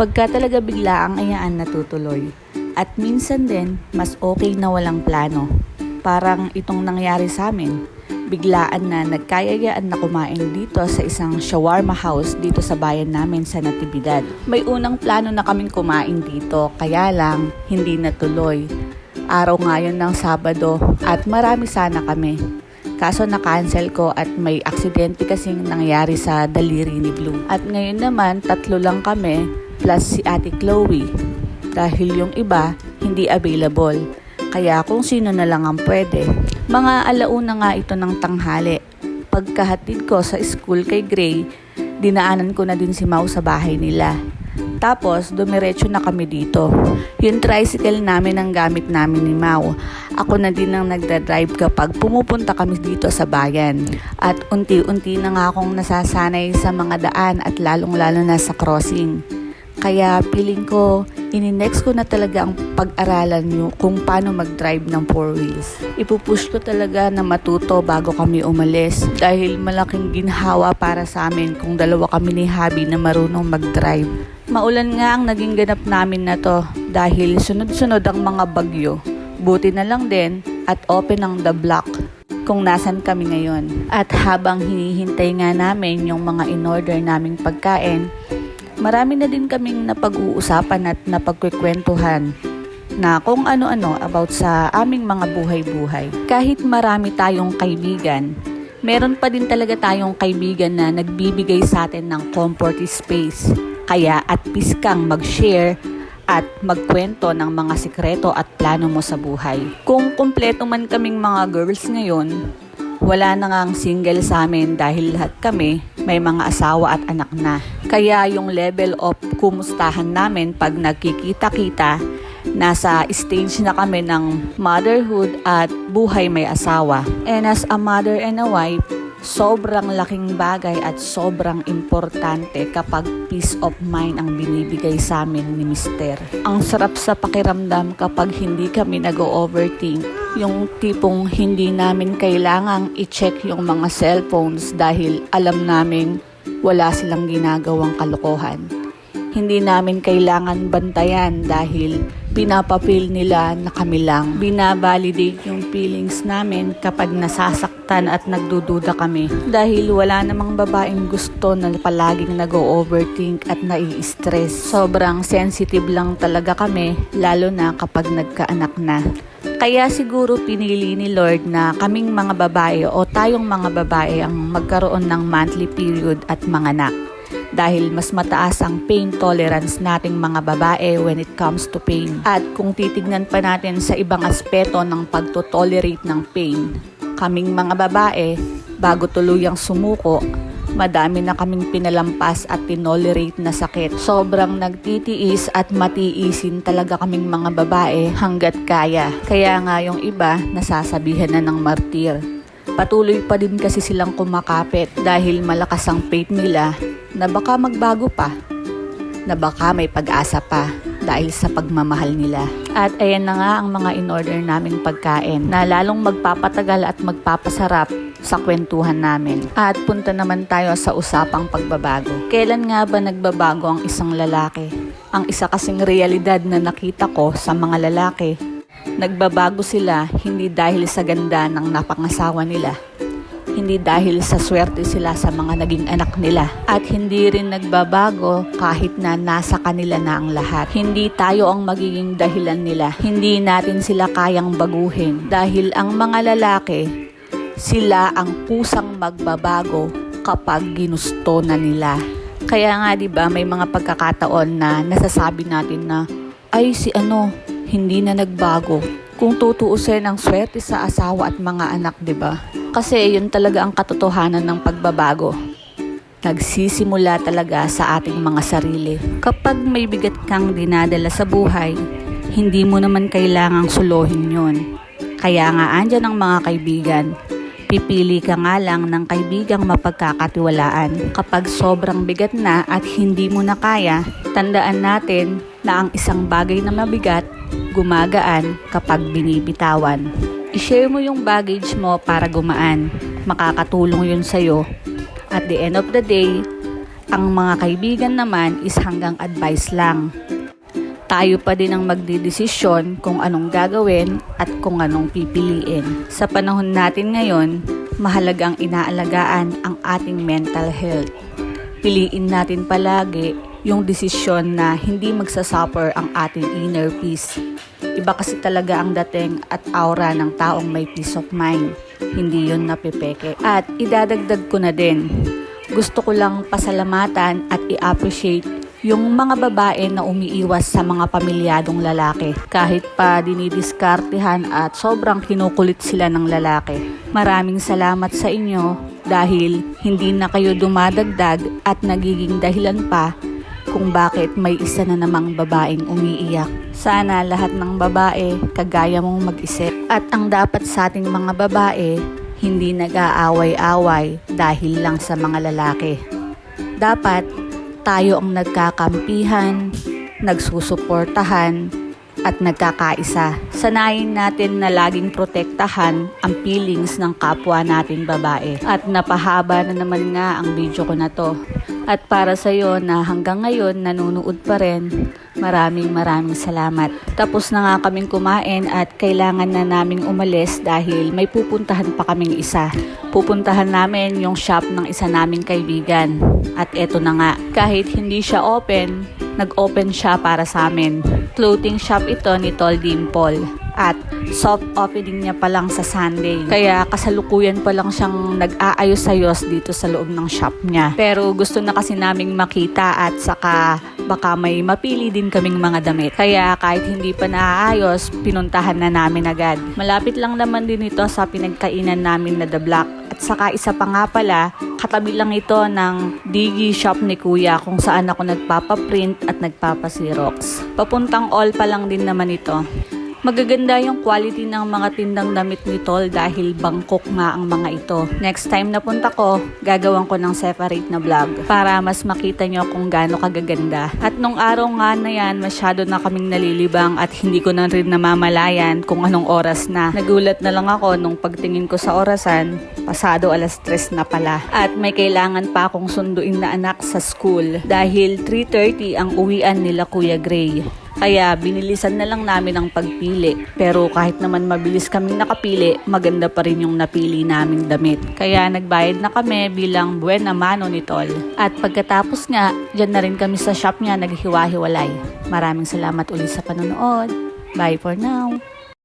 Pagka talaga bigla ang ayaan natutuloy. At minsan din, mas okay na walang plano. Parang itong nangyari sa amin. Biglaan na nagkayayaan na kumain dito sa isang shawarma house dito sa bayan namin sa Natividad. May unang plano na kaming kumain dito, kaya lang hindi natuloy. Araw ngayon ng Sabado at marami sana kami. Kaso na-cancel ko at may aksidente kasing nangyari sa daliri ni Blue. At ngayon naman, tatlo lang kami plus si Ate Chloe. Dahil yung iba, hindi available. Kaya kung sino na lang ang pwede. Mga alauna nga ito ng tanghali. Pagkahatid ko sa school kay Gray, dinaanan ko na din si Mau sa bahay nila. Tapos, dumiretso na kami dito. Yung tricycle namin ang gamit namin ni Mau. Ako na din ang nagda-drive kapag pumupunta kami dito sa bayan. At unti-unti na nga akong nasasanay sa mga daan at lalong-lalo na sa crossing. Kaya feeling ko, ininext ko na talaga ang pag-aralan nyo kung paano mag-drive ng four wheels. Ipupush ko talaga na matuto bago kami umalis dahil malaking ginhawa para sa amin kung dalawa kami ni Habi na marunong mag-drive. Maulan nga ang naging ganap namin na to dahil sunod-sunod ang mga bagyo. Buti na lang din at open ang the block kung nasan kami ngayon. At habang hinihintay nga namin yung mga in-order naming pagkain, marami na din kaming napag-uusapan at napagkukwentuhan na kung ano-ano about sa aming mga buhay-buhay. Kahit marami tayong kaibigan, meron pa din talaga tayong kaibigan na nagbibigay sa atin ng comfort space. Kaya at peace kang mag-share at magkwento ng mga sikreto at plano mo sa buhay. Kung kumpleto man kaming mga girls ngayon, wala na nga ang single sa amin dahil lahat kami may mga asawa at anak na. Kaya yung level of kumustahan namin pag nagkikita-kita, nasa stage na kami ng motherhood at buhay may asawa. And as a mother and a wife, sobrang laking bagay at sobrang importante kapag peace of mind ang binibigay sa amin ni Mister. Ang sarap sa pakiramdam kapag hindi kami nag-overthink. Yung tipong hindi namin kailangang i-check yung mga cellphones dahil alam namin wala silang ginagawang kalokohan. Hindi namin kailangan bantayan dahil pinapapil nila na kami lang. Binabalidate yung feelings namin kapag nasasaktan at nagdududa kami. Dahil wala namang babaeng gusto na palaging nag-overthink at nai-stress. Sobrang sensitive lang talaga kami, lalo na kapag nagkaanak na. Kaya siguro pinili ni Lord na kaming mga babae o tayong mga babae ang magkaroon ng monthly period at manganak dahil mas mataas ang pain tolerance nating mga babae when it comes to pain. At kung titignan pa natin sa ibang aspeto ng pagtotolerate ng pain, kaming mga babae, bago tuluyang sumuko, madami na kaming pinalampas at tinolerate na sakit. Sobrang nagtitiis at matiisin talaga kaming mga babae hanggat kaya. Kaya nga yung iba nasasabihan na ng martir. Patuloy pa din kasi silang kumakapit dahil malakas ang faith nila na baka magbago pa, na baka may pag-asa pa dahil sa pagmamahal nila. At ayan na nga ang mga in-order naming pagkain na lalong magpapatagal at magpapasarap sa kwentuhan namin. At punta naman tayo sa usapang pagbabago. Kailan nga ba nagbabago ang isang lalaki? Ang isa kasing realidad na nakita ko sa mga lalaki, nagbabago sila hindi dahil sa ganda ng napangasawa nila, hindi dahil sa swerte sila sa mga naging anak nila. At hindi rin nagbabago kahit na nasa kanila na ang lahat. Hindi tayo ang magiging dahilan nila. Hindi natin sila kayang baguhin. Dahil ang mga lalaki, sila ang kusang magbabago kapag ginusto na nila. Kaya nga 'di ba may mga pagkakataon na nasasabi natin na ay si ano hindi na nagbago. Kung tutuusin ang swerte sa asawa at mga anak, 'di ba? Kasi yun talaga ang katotohanan ng pagbabago. Nagsisimula talaga sa ating mga sarili. Kapag may bigat kang dinadala sa buhay, hindi mo naman kailangang suluhin yun. Kaya nga andyan ang mga kaibigan. Pipili ka nga lang ng kaibigang mapagkakatiwalaan. Kapag sobrang bigat na at hindi mo na kaya, tandaan natin na ang isang bagay na mabigat, gumagaan kapag binibitawan. I-share mo yung baggage mo para gumaan. Makakatulong yun sa'yo. At the end of the day, Ang mga kaibigan naman is hanggang advice lang. Tayo pa din ang magdidesisyon kung anong gagawin at kung anong pipiliin. Sa panahon natin ngayon, mahalagang inaalagaan ang ating mental health. Piliin natin palagi yung desisyon na hindi magsasuffer ang ating inner peace. Iba kasi talaga ang dating at aura ng taong may peace of mind. Hindi yun napipeke. At idadagdag ko na din, gusto ko lang pasalamatan at i-appreciate yung mga babae na umiiwas sa mga pamilyadong lalaki kahit pa dinidiskartehan at sobrang kinukulit sila ng lalaki. Maraming salamat sa inyo dahil hindi na kayo dumadagdag at nagiging dahilan pa kung bakit may isa na namang babaeng umiiyak. Sana lahat ng babae kagaya mong mag-isip at ang dapat sa ating mga babae hindi nag-aaway-away dahil lang sa mga lalaki. Dapat tayo ang nagkakampihan, nagsusuportahan, at nagkakaisa. Sanayin natin na laging protektahan ang feelings ng kapwa natin babae. At napahaba na naman nga ang video ko na to. At para sa iyo na hanggang ngayon nanonood pa rin, maraming maraming salamat. Tapos na nga kaming kumain at kailangan na naming umalis dahil may pupuntahan pa kaming isa. Pupuntahan namin yung shop ng isa naming kaibigan. At eto na nga, kahit hindi siya open, nag-open siya para sa amin. Clothing shop ito ni Tol Dimple. At soft opening niya pa lang sa Sunday. Kaya kasalukuyan pa lang siyang nag-aayos-ayos dito sa loob ng shop niya. Pero gusto na kasi naming makita at saka baka may mapili din kaming mga damit. Kaya kahit hindi pa naaayos, pinuntahan na namin agad. Malapit lang naman din ito sa pinagkainan namin na The Black. At saka isa pa nga pala, katabi lang ito ng Digi shop ni Kuya kung saan ako nagpapaprint at nagpapasirox. Papuntang all pa lang din naman ito. Magaganda yung quality ng mga tindang damit ni Tol dahil Bangkok nga ang mga ito. Next time na punta ko, gagawan ko ng separate na vlog para mas makita nyo kung gaano kagaganda. At nung araw nga na yan, masyado na kaming nalilibang at hindi ko na rin namamalayan kung anong oras na. Nagulat na lang ako nung pagtingin ko sa orasan, pasado alas 3 na pala. At may kailangan pa akong sunduin na anak sa school dahil 3.30 ang uwian nila Kuya Gray. Kaya binilisan na lang namin ang pagpili. Pero kahit naman mabilis kaming nakapili, maganda pa rin yung napili naming damit. Kaya nagbayad na kami bilang buena mano ni Tol. At pagkatapos nga, dyan na rin kami sa shop niya naghiwa-hiwalay. Maraming salamat ulit sa panonood. Bye for now.